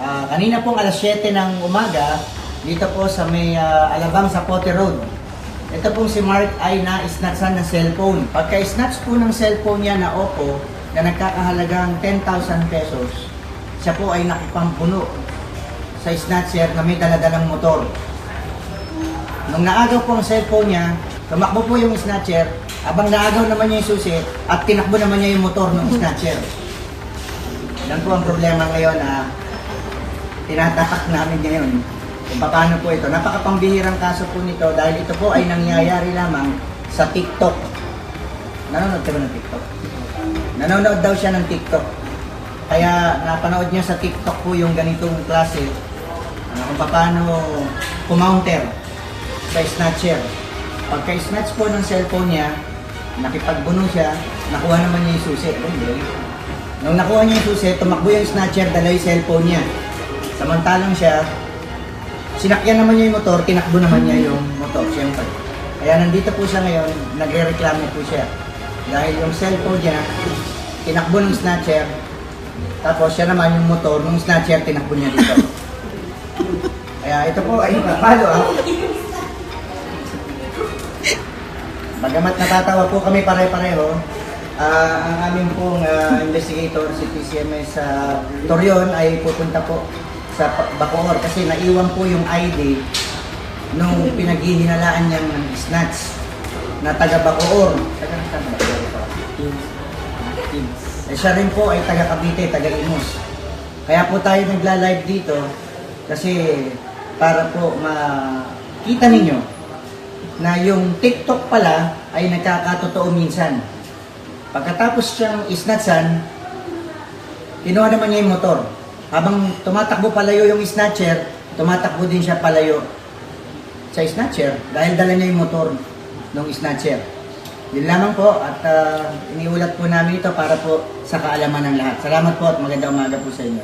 Ah, kanina pong alas 7 ng umaga, dito po sa may ah, Alabang sa Pote Road. Ito pong si Mark ay na-snatchan ng cellphone. Pagka-snatch po ng cellphone niya na Oppo na nagkakahalagang 10,000 pesos, siya po ay nakipampuno sa snatcher na may daladalang motor. Nung naagaw po ang cellphone niya, tumakbo po yung snatcher, abang naagaw naman niya yung susi at tinakbo naman niya yung motor ng snatcher. Yan po ang problema ngayon na tinatatak namin ngayon. Kung paano po ito. Napakapambihirang kaso po nito dahil ito po ay nangyayari lamang sa TikTok. Nanonood ka ba ng TikTok? Nanonood daw siya ng TikTok. Kaya napanood niya sa TikTok po yung ganitong klase ano, kung paano kumounter sa snatcher. Pagka-snatch po ng cellphone niya, nakipagbuno siya, nakuha naman niya yung susi. Nung nakuha niya yung susi, tumakbo yung snatcher, dala yung cellphone niya. Samantalang siya, sinakyan naman niya yung motor, tinakbo naman niya yung motor, siyempre. Kaya nandito po siya ngayon, nagre-reklamo po siya. Dahil yung cellphone niya, tinakbo ng snatcher, tapos siya naman yung motor, nung snatcher, tinakbo niya dito. Kaya ito po ay papalo ah. Bagamat natatawa po kami pare-pareho, ah, ang aming pong ah, investigator, si PCMS sa Torreon ay pupunta po sa Pa- Bacoor kasi naiwan po yung ID nung pinaghihinalaan niyang ng snatch na taga Bacoor. Taga saan ba? Eh, siya rin po ay taga Cavite, taga Imus. Kaya po tayo nagla-live dito kasi para po makita ninyo na yung TikTok pala ay nagkakatotoo minsan. Pagkatapos siyang isnatsan, kinuha naman niya yung motor. Habang tumatakbo palayo yung snatcher, tumatakbo din siya palayo sa snatcher dahil dala niya yung motor ng snatcher. Yun lamang po at ah, iniulat po namin ito para po sa kaalaman ng lahat. Salamat po at magandang umaga po sa inyo.